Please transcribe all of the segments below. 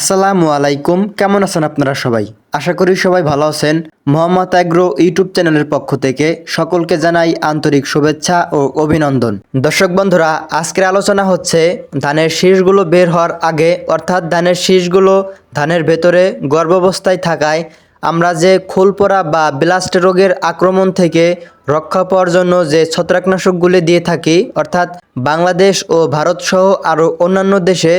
আসসালামু আলাইকুম। কেমন আছেন আপনারা সবাই? আশা করি সবাই ভালো আছেন। মোহাম্মদ অ্যাগ্রো ইউটিউব চ্যানেলের পক্ষ থেকে সকলকে জানাই আন্তরিক শুভেচ্ছা ও অভিনন্দন। দর্শক বন্ধুরা, আজকের আলোচনা হচ্ছে ধানের শীষগুলো বের হওয়ার আগে, অর্থাৎ ধানের শীষগুলো ধানের ভেতরে গর্ভাবস্থায় থাকায় আমরা যে খোলপোড়া বা ব্লাস্ট রোগের আক্রমণ থেকে রক্ষা পাওয়ার জন্য যে ছত্রাকনাশকগুলি দিয়ে থাকি, অর্থাৎ বাংলাদেশ ও ভারত সহ আরও অন্যান্য দেশে,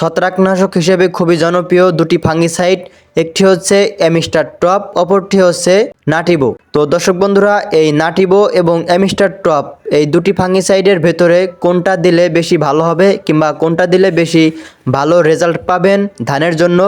ছত্রাকনাশক হিসেবে খুবই জনপ্রিয় দুটি ফাঙ্গিসাইড, একটি হচ্ছে এমিস্টার টপ, অপরটি হচ্ছে নাটিবো। তো দর্শক বন্ধুরা, এই নাটিবো এবং এমিস্টার টপ, এই দুটি ফাঙ্গিসাইডের ভেতরে কোনটা দিলে বেশি ভালো হবে কিংবা কোনটা দিলে বেশি ভালো রেজাল্ট পাবেন ধানের জন্য,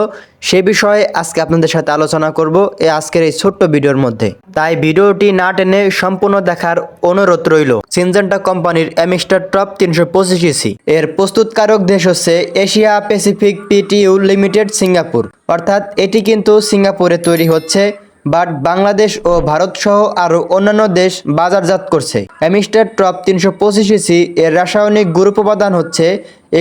সে বিষয়ে আজকে আপনাদের সাথে আলোচনা করব এই আজকের এই ছোট্ট ভিডিওর মধ্যে। তাই ভিডিওটি না টেনে সম্পূর্ণ দেখার অনুরোধ রইল। সিনজেন্টা কোম্পানির এমিস্টার টপ তিনশো পঁচিশ এর প্রস্তুতকারক দেশ হচ্ছে Asia Pacific PTE limited Singapore. অর্থাৎ এটি কিন্তু সিঙ্গাপুরে তৈরি হচ্ছে বাট বাংলাদেশ ও ভারত সহ আরও অন্যান্য দেশ বাজারজাত করছে। অ্যামিস্টার টপ তিনশো পঁচিশ পঁচিশি এর রাসায়নিক গ্রুপ উপাদান হচ্ছে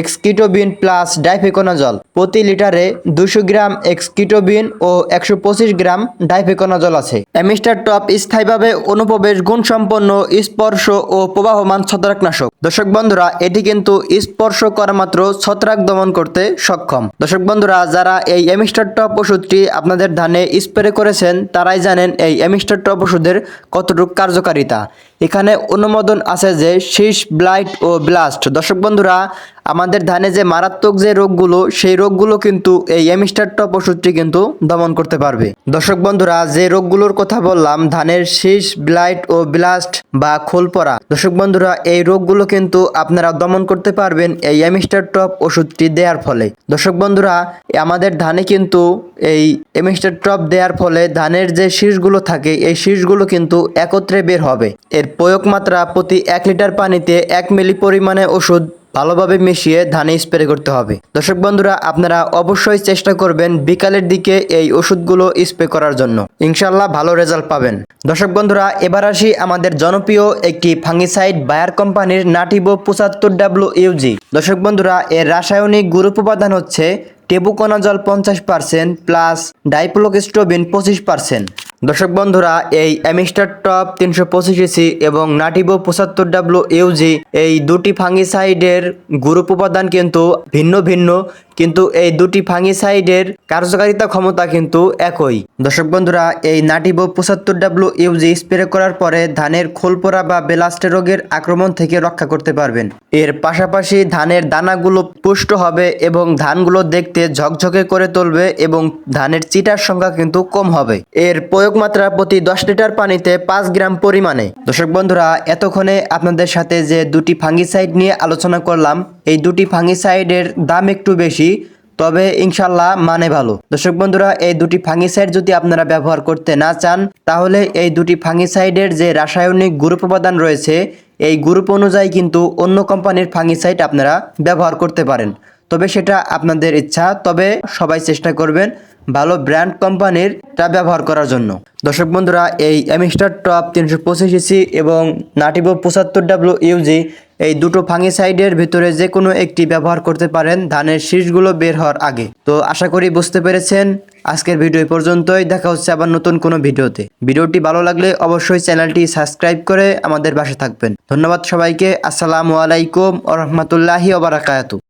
এক্সকিটোবিন প্লাস ডাইফেকোনাজল। প্রতি লিটারে দুশো গ্রাম এক্সকিটোবিন ও একশো পঁচিশ গ্রাম ডাইফেকোনাজল আছে। অ্যামিস্টার টপ স্থায়ীভাবে অনুপ্রবেশ গুণসম্পন্ন স্পর্শ ও প্রবাহমান ছত্রাকনাশক। দর্শক বন্ধুরা, এটি কিন্তু স্পর্শ করা মাত্র ছত্রাক দমন করতে সক্ষম। দর্শক বন্ধুরা, যারা এই এমিস্টার টপ ওষুধটি আপনাদের ধানে স্প্রে করেছেন তারাই জানেন এই এমিস্টার টপ ওষুধের কতটুকু কার্যকারিতা। এখানে অনুমোদন আছে যে শীষ, ব্লাইট ও ব্লাস্ট। দর্শক বন্ধুরা আমাদের ধানে যে মারাত্মক যে রোগগুলো, সেই রোগগুলো কিন্তু এই এমিস্টার টপ ওষুধটি কিন্তু দমন করতে পারবে। দর্শক বন্ধুরা, যে রোগগুলোর কথা বললাম, ধানের শীষ ব্লাইট ও ব্লাস্ট বা খোলপরা, দর্শক বন্ধুরা, এই রোগগুলো কিন্তু আপনারা দমন করতে পারবেন এই এমিস্টার টপ ওষুধটি দেওয়ার ফলে। দর্শক বন্ধুরা, আমাদের ধানে কিন্তু এই এমিস্টার টপ দেওয়ার ফলে ধানের যে শীষগুলো থাকে, এই শীষগুলো কিন্তু একত্রে বের হবে। এর প্রয়োগ মাত্রা প্রতি এক লিটার পানিতে এক মিলি পরিমাণে ওষুধ ভালোভাবে মিশিয়ে ধানে স্প্রে করতে হবে। দর্শক বন্ধুরা, আপনারা অবশ্যই চেষ্টা করবেন বিকালের দিকে এই ওষুধগুলো স্প্রে করার জন্য। ইনশাল্লাহ ভালো রেজাল্ট পাবেন। দর্শক বন্ধুরা, এবার আসি আমাদের জনপ্রিয় একটি ফাঙ্গিসাইড বায়ার কোম্পানির নাটিবো পঁচাত্তর ডাব্লু ইউজি দর্শক বন্ধুরা, এর রাসায়নিক গ্রুপ উপাদান হচ্ছে টেবুকোনাজল পঞ্চাশ পার্সেন্ট প্লাস ডাইপ্লোকেস্টোবিন পঁচিশ পার্সেন্ট দর্শক বন্ধুরা, এই অ্যামিস্টার টপ তিনশো পঁচিশ পঁচিশি এবং নাটিবো পঁচাত্তর ডাব্লু ইউজি এই দুটি ফাঙ্গিসাইডের গ্রুপ উপাদান কিন্তু ভিন্ন ভিন্ন কিন্তু এই দুটি ফাঙ্গিসাইডের কার্যকারিতা ক্ষমতা কিন্তু একই। দর্শক বন্ধুরা, এই নাটিবো পঁচাত্তর ডাব্লু ইউজি স্প্রে করার পরে ধানের খোলপোড়া বা বেলাস্টে রোগের আক্রমণ থেকে রক্ষা করতে পারবেন। এর পাশাপাশি ধানের দানাগুলো পুষ্ট হবে এবং ধানগুলো দেখতে ঝকঝকে করে তুলবে এবং ধানের চিটার সংখ্যা কিন্তু কম হবে। এর প্রয়োগ মাত্রা প্রতি দশ লিটার পানিতে পাঁচ গ্রাম পরিমাণে। দর্শক বন্ধুরা, এতক্ষণে আপনাদের সাথে যে দুটি ফাঙ্গিসাইড নিয়ে আলোচনা করলাম, এই দুটি ফাঙ্গিসাইডের দাম একটু বেশি। তবে ইনশাল্লাহ মানে ভালো। দর্শক বন্ধুরা, এই দুটি ফাঙ্গিসাইড যদি আপনারা ব্যবহার করতে না চান, তাহলে এই দুটি ফাঙ্গিসাইডের যে রাসায়নিক গ্রুপ উপাদান রয়েছে, এই গ্রুপ অনুযায়ী কিন্তু অন্য কোম্পানির ফাঙ্গিসাইড আপনারা ব্যবহার করতে পারেন। তবে সেটা আপনাদের ইচ্ছা, তবে সবাই চেষ্টা করবেন ভালো ব্র্যান্ড কোম্পানির টা ব্যবহার করার জন্য। দর্শক বন্ধুরা, এই অ্যামিস্টার টপ তিনশো পঁচিশি এবং নাটিবো পঁচাত্তর ডাব্লু ইউজি এই দুটো ফাঙ্গিসাইডের ভিতরে যে কোনো একটি ব্যবহার করতে পারেন ধানের শীষগুলো বের হওয়ার আগে। তো আশা করি বুঝতে পেরেছেন। আজকের ভিডিও পর্যন্তই। দেখা হচ্ছে আবার নতুন কোনো ভিডিওতে। ভিডিওটি ভালো লাগলে অবশ্যই চ্যানেলটি সাবস্ক্রাইব করে আমাদের পাশে থাকবেন। ধন্যবাদ সবাইকে। আসসালামু আলাইকুম ও রহমতুল্লাহি ওবরাকাতু